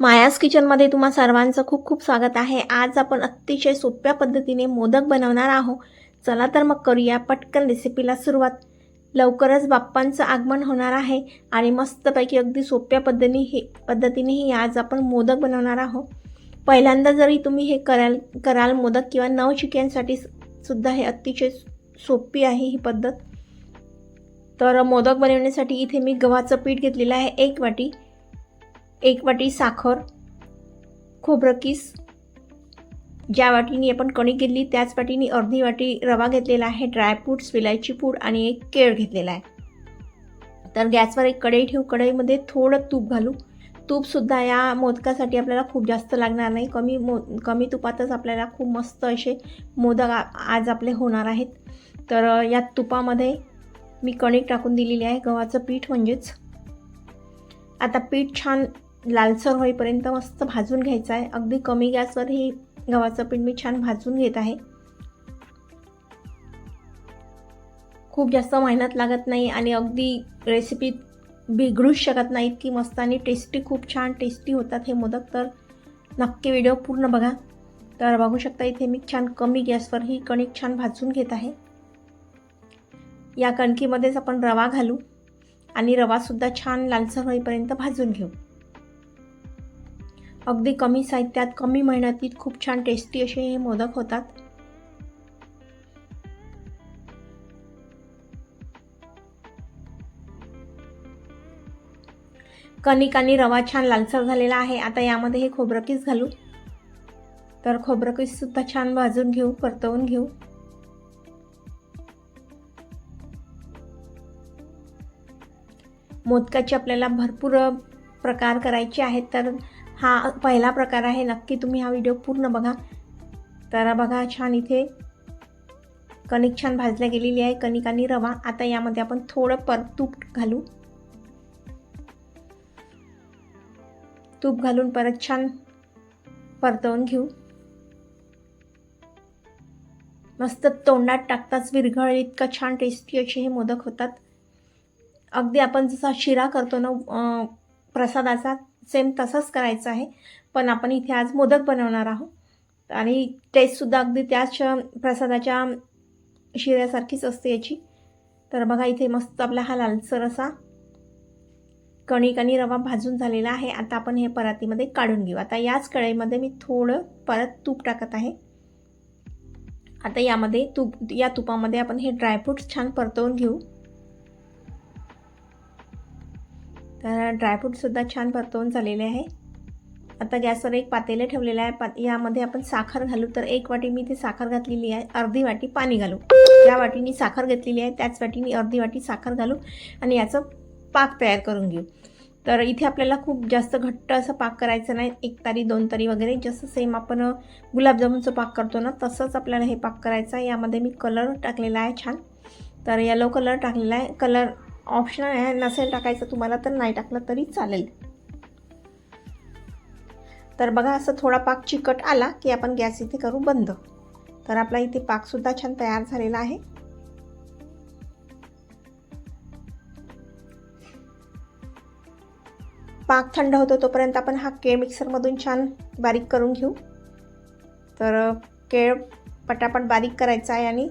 मायास किचनमध्ये तुम्हा सर्वांचं खूप खूप स्वागत आहे. आज आपण अतिशय सोप्या पद्धतीने मोदक बनवणार आहोत. चला तर मग करूया पटकन रेसिपीला सुरुवात. लवकरच बाप्पांचं आगमन होणार आहे आणि मस्तपैकी अगदी सोप्या पद्धतीने हे पद्धतीनेही आज आपण मोदक बनवणार आहोत. पहिल्यांदा जरी तुम्ही हे कराल कराल मोदक किंवा नवशिक्यांसाठी सुद्धा हे अतिशय सोपी आहे ही पद्धत. तर मोदक बनवण्यासाठी इथे मी गव्हाचं पीठ घेतलेलं आहे एक वाटी. एक वाटी साखर खोबरं किस ज्या वाटीने आपण कणिक घेतली त्याच वाटीने अर्धी वाटी रवा घेतलेला आहे ड्रायफ्रूट्स विलायची पूड आणि एक केळ घेतलेला आहे. तर गॅसवर एक कढई ठेवू कढईमध्ये थोडं तूप घालू. तूपसुद्धा या मोदकासाठी आपल्याला खूप जास्त लागणार नाही. कमी मो कमी तुपातच आपल्याला खूप मस्त असे मोदक आज आपले होणार आहेत. तर या तुपामध्ये मी कणिक टाकून दिलेली आहे. गव्हाचं पीठ म्हणजेच. आता पीठ छान लालसर होईपर्यंत मस्त भाजून घ्यायचं आहे. अगदी कमी गॅसवर हे गव्हाचं पीठ मी छान भाजून घेत आहे. खूप जास्त मेहनत लागत नाही आणि अगदी रेसिपी बिघडूच शकत नाहीत की मस्त आणि टेस्टी खूप छान टेस्टी होतात हे मोदक. तर नक्की व्हिडिओ पूर्ण बघा. तर बघू शकता इथे मी छान कमी गॅसवर ही कणिक छान भाजून घेत आहे. या कणकीमध्येच आपण रवा घालू आणि रवासुद्धा छान लालसर होईपर्यंत भाजून घेऊ. अगदी कमी साहित्यात कमी मेहनतीत खूप छान टेस्टी असे हे मोदक होतात. कणिक आणि रवा छान लालसर झालेला आहे. आता यामध्ये हे खोबरं किस घालू? तर खोबरं सुद्धा छान भाजून घेऊ परतवून घेऊ. मोदकाचे आपल्याला भरपूर प्रकार करायचे आहेत तर हा पहिला प्रकार आहे. नक्की तुम्ही हा व्हिडिओ पूर्ण बघा. तर बघा छान इथे कणिक छान भाजल्या गेलेली आहे. कणिक आणि रवा. आता यामध्ये आपण थोडं पर तूप घालू. तूप घालून परत छान परतवून घेऊ. मस्त तोंडात टाकताच विरघळ इतका छान टेस्टी असे हे मोदक होतात. अगदी आपण जसा शिरा करतो ना प्रसादाचा सेम तसंच करायचं आहे. पण आपण इथे आज मोदक बनवणार आहोत. आणि टेस्टसुद्धा अगदी त्याच प्रसादाच्या शिऱ्यासारखीच असते याची. तर बघा इथे मस्त आपला हा लालसर असा कणिक आणि रवा भाजून झालेला आहे. आता आपण हे परातीमध्ये काढून घेऊ. आता याच कढईमध्ये मी थोडं परत तूप टाकत आहे. आता यामध्ये तूप या तुपामध्ये आपण हे ड्रायफ्रूट्स छान परतवून घेऊ. तर ड्रायफ्रूटसुद्धा छान परतवून झालेले आहे. आता गॅसवर एक पातेलं ठेवलेलं आहे. पा यामध्ये आपण साखर घालू. तर एक वाटी मी ते साखर घातलेली आहे. अर्धी वाटी पाणी घालू. ज्या वाटीनी साखर घेतलेली आहे त्याच वाटीनी अर्धी वाटी साखर घालू आणि याचं पाक तयार करून घेऊ. तर इथे आपल्याला खूप जास्त घट्ट असं पाक करायचं नाही. एक तारी दोन तारी वगैरे जसं सेम आपण गुलाबजामुनचं पाक करतो ना तसंच आपल्याला हे पाक करायचं आहे. यामध्ये मी कलर टाकलेला आहे छान. तर येलो कलर टाकलेला आहे. कलर ऑप्शनल आहे नसेल टाकायचं तुम्हाला तर नाही टाकलं तरी चालेल. तर बघा असं थोडा पाक चिकट आला की आपण गॅस इथे करू बंद. तर आपला इथे पाकसुद्धा छान तयार झालेला आहे. पाक थंड होतो तोपर्यंत आपण हा केळ मिक्सरमधून छान बारीक करून घेऊ. तर केळ पटापट बारीक करायचा आहे आणि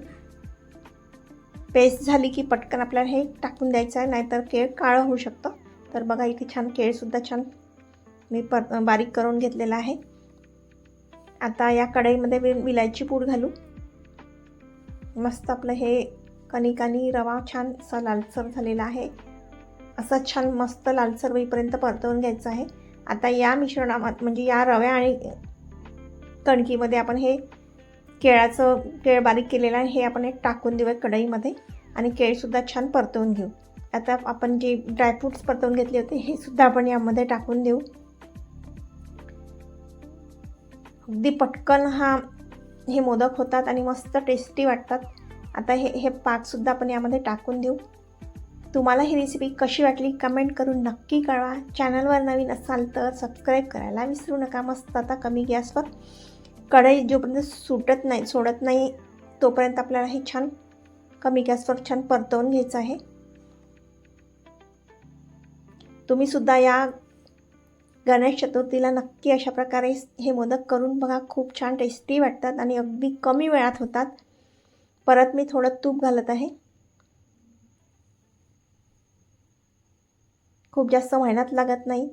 पेस्ट झाली की पटकन आपल्याला हे टाकून द्यायचं आहे नाहीतर केळ काळं होऊ शकतं. तर बघा इथे छान केळसुद्धा छान मी पर बारीक करून घेतलेला आहे. आता या कढईमध्ये मी विलायची पूड घालू. मस्त आपलं हे कणिकानी रवा छान असा लालसर झालेला आहे. असा छान मस्त लालसर होईपर्यंत परतवून घ्यायचं आहे. आता या मिश्रणामध्ये म्हणजे या रव्या आणि कणकीमध्ये आपण हे केळाचं केळ बारीक केलेलं आहे हे आपण एक टाकून देऊया कढईमध्ये आणि केळसुद्धा छान परतवून घेऊ. आता आपण जे ड्रायफ्रूट्स परतवून घेतले होते हे सुद्धा आपण यामध्ये टाकून देऊ. अगदी पटकन हा हे मोदक होतात आणि मस्त टेस्टी वाटतात. आता हे हे पाकसुद्धा आपण यामध्ये टाकून देऊ. तुम्हाला ही रेसिपी कशी वाटली कमेंट करून नक्की कळवा. चॅनलवर नवीन असाल तर सबस्क्राईब करायला विसरू नका. मस्त आता कमी गॅसवर कढई जोपर्यंत सुटत नाही सोडत नाही तोपर्यंत आपल्याला हे छान कमी गॅसवर छान परतवून घ्यायचं आहे. तुम्हीसुद्धा या गणेश चतुर्थीला नक्की अशा प्रकारे हे मोदक करून बघा. खूप छान टेस्टी वाटतात आणि अगदी कमी वेळात होतात. परत मी थोडं तूप घालत आहे. खूप जास्त मेहनत लागत नाही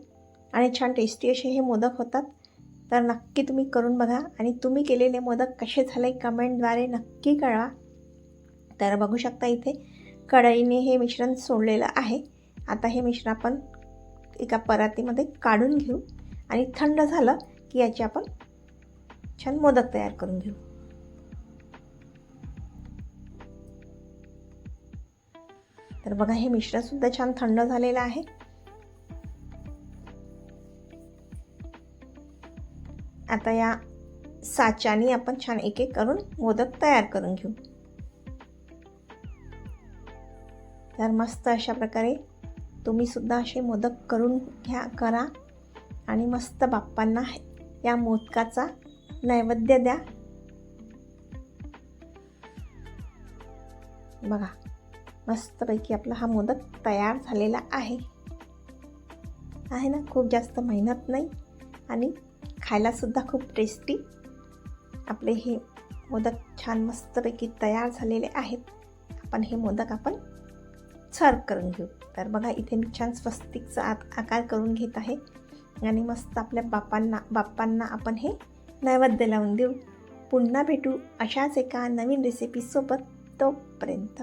आणि छान टेस्टी असे हे मोदक होतात. तर नक्की तुम्ही करून बघा. आणि तुम्ही केलेले मोदक कसे झाले कमेंटद्वारे नक्की कळवा. तर बघू शकता इथे कढईने हे मिश्रण सोडलेलं आहे. आता हे मिश्रण आपण एका परातीमध्ये काढून घेऊ. आणि थंड झालं की याचे आपण छान मोदक तयार करून घेऊ. तर बघा हे मिश्रणसुद्धा छान थंड झालेलं आहे. आता या साच्याने आपण छान एक एक करून मोदक तयार करून घेऊ. तर मस्त अशा प्रकारे तुम्ही सुद्धा असे मोदक करून घ्या करा आणि मस्त बाप्पांना या मोदकाचा नैवेद्य द्या. बघा मस्तपैकी आपला हा मोदक तयार झालेला आहे. आहे ना? खूप जास्त मेहनत नाही आणि खायलासुद्धा खूप टेस्टी. आपले हे मोदक छान मस्तपैकी तयार झालेले आहेत. आपण हे मोदक आपण सर्व करून घेऊ. तर बघा इथे मी छान स्वस्तिकचा आत आकार करून घेत आहे. आणि मस्त आपल्या बापांना बाप्पांना आपण हे नैवेद्य लावून देऊ. पुन्हा भेटू अशाच एका नवीन रेसिपीसोबत तोपर्यंत.